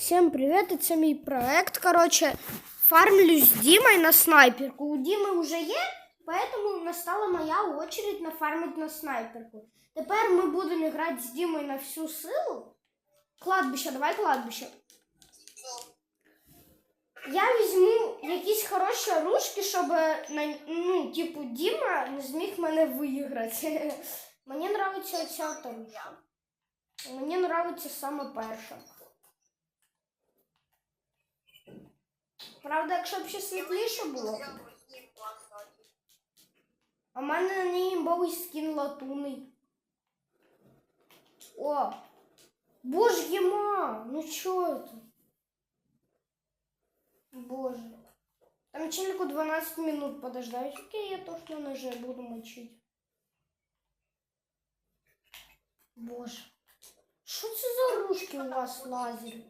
Всем привет, это мій проект. Короче, фармлю з Дімою на снайперку. У Діми вже є, поэтому настала моя очередь нафармить на снайперку. Тепер ми будемо грати з Дімою на всю силу. Кладбище, давай кладбище. Я візьму якісь хороші оружки, щоб ну, типу, Діма не зміг мене виграти. Мені подобається ця оружка. Мені подобається саме перша. Правда, якщо б ще світліше було. А в мене на ній імбовий скін латунний. О! Боже єма! Ну чо это? Боже. Там челику 12 минут подождать. Окей, я точно на ноже буду мочить. Боже. Що це за ружки у вас лазеры?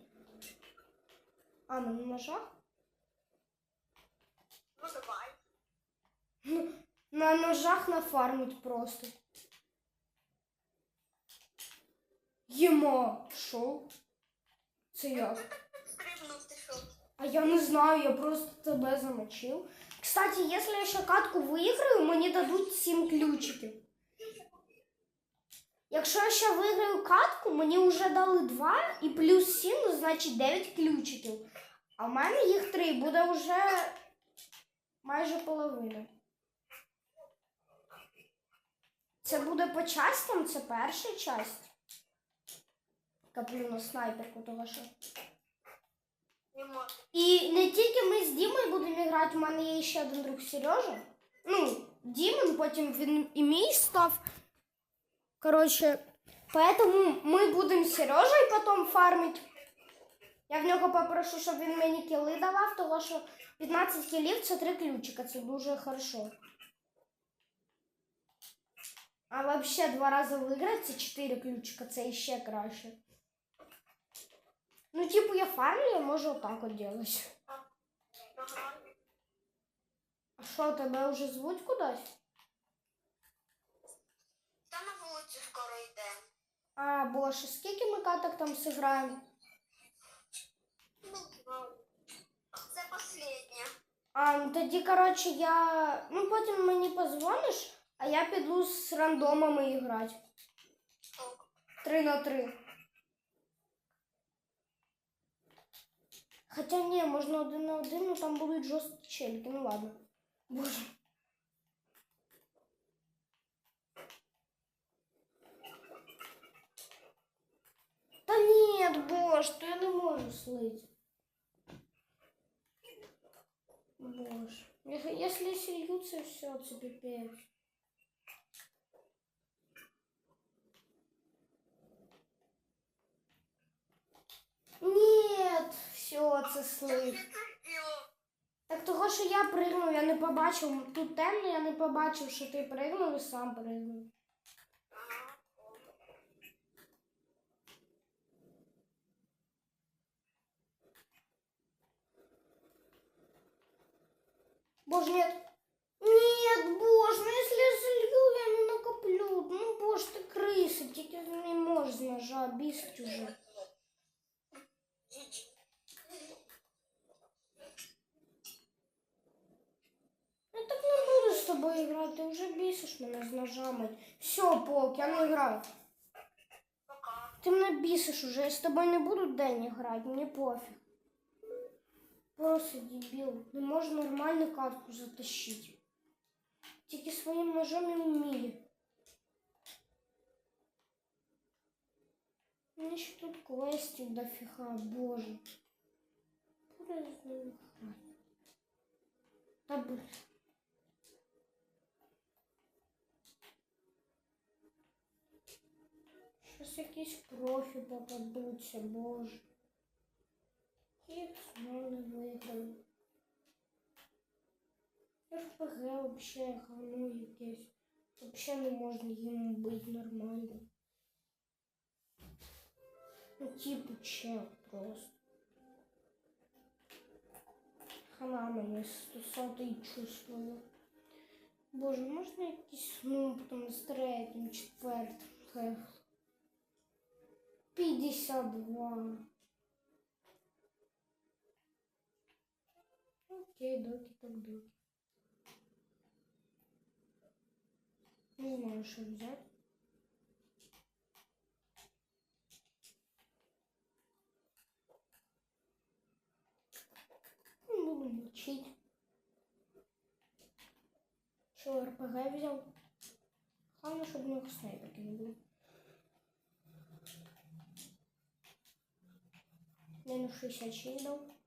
А, на ножах? Ну давай. На ножах нафармить просто. Єма, що? Це як? А я не знаю, я просто тебе замочив. Кстати, если я ще катку виграю, мені дадуть 7 ключиків. Якщо я ще виграю катку, мені вже дали 2 і плюс 7, ну, значить 9 ключиків. А в мене їх 3, буде вже майже половина. Це буде по частям, це перша часть. Каплю на снайперку, того що. І не тільки ми з Дімою будемо грати, у мене є ще один друг Сережа. Ну, Дімон, потім він і мій став. Коротше, поэтому ми будемо з Сережею потім фармити. Я в нього попрошу, щоб він мені кіли давав, тому що 15 кілів це 3 ключика, це дуже хорошо. А взагалі два рази виграти це 4 ключика, це ще краще. Ну, типу, я фармлю, я можу отак от делать. Ага. А що, тебе вже звуть кудись? Та на вулицю скоро йде. А, боже, скільки ми каток там зіграємо? А, ну тоді, коротше, я. Ну, потім мені позвониш, а я піду з рандомами грати. Ок. Три на три. Хоча ні, можна один на один, але там будуть жорсткі челіки, ну ладно. Боже. Та ні, боже, то я не можу слить. Боже. Если сольются, все, пипец. Нет, все, це слив. Так того, що я пригнув, я не побачив. Тут темно, я не побачив, що ти пригнув і сам пригнув. Боже, нет. Нет, боже, ну если я залью, я не накоплю. Ну, боже, ты крыса, тільки не можеш з ножа бісить уже. Я так не буду з тобою грати, ти вже бісиш мене з ножами. Все, полк, я не граю. Пока. Ти мене бісиш уже, я з тобою не буду день грати, мені пофіг. Просто дебіл, не може нормальну катку затащити. Тільки своїм ножом і вміє. Мені ще тут квестів дофіга, боже. Куди я з ним грати? Та блін. Щось якісь профі попадуться, боже. Їх знову не виграю. РПГ вообще говно якесь. Вообще не можна їм бути нормально. Ну, типу чел просто. Хана мені стосати чувствую. Боже, можна якийсь снуп там з третім, четвертим? Хех. 52. Окей-доки, так доки. Не знаю, что взять. Ну, Буду учить. Что, РПГ взял? Главное, чтобы у них снайперки не было. Минус 66 дал.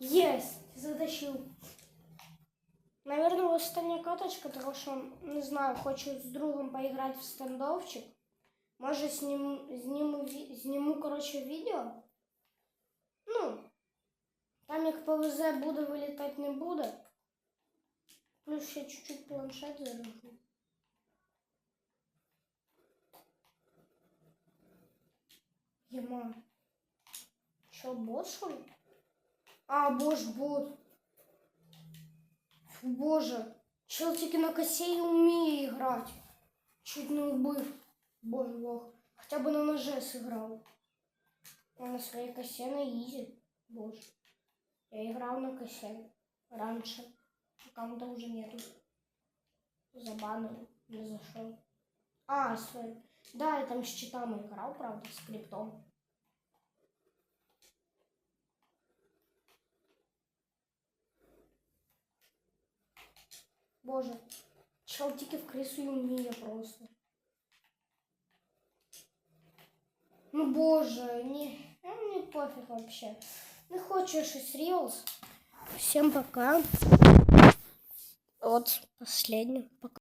Есть! Затащил. Наверное, остання каточка, тому що, не знаю, хочу з другом поіграти в стендовчик. Може, зніму, зніму, ві- зніму коротше, відео. Ну, там як повезе, буде вилітати, не буде. Плюс ще чуть-чуть планшет заряжу. Ема. Що, бот, що ли? А, боже, бот. Фу, Боже, чел тільки на косе і вміє грати. Чуть не убив. Боже лох. Хоча б на ноже сыграл. А на своей косе на изи. Боже. Я играл на косе раньше. Аккаунта уже нету. Забанил. Не зашел. А, свой. Да, я там с читами играл, правда, с криптом. Боже, чел тільки в крису і вміє просто. Ну боже, ні, а мені пофіг вообще. Не хочу я щось Reels. Всем пока. Вот, последний. Пока.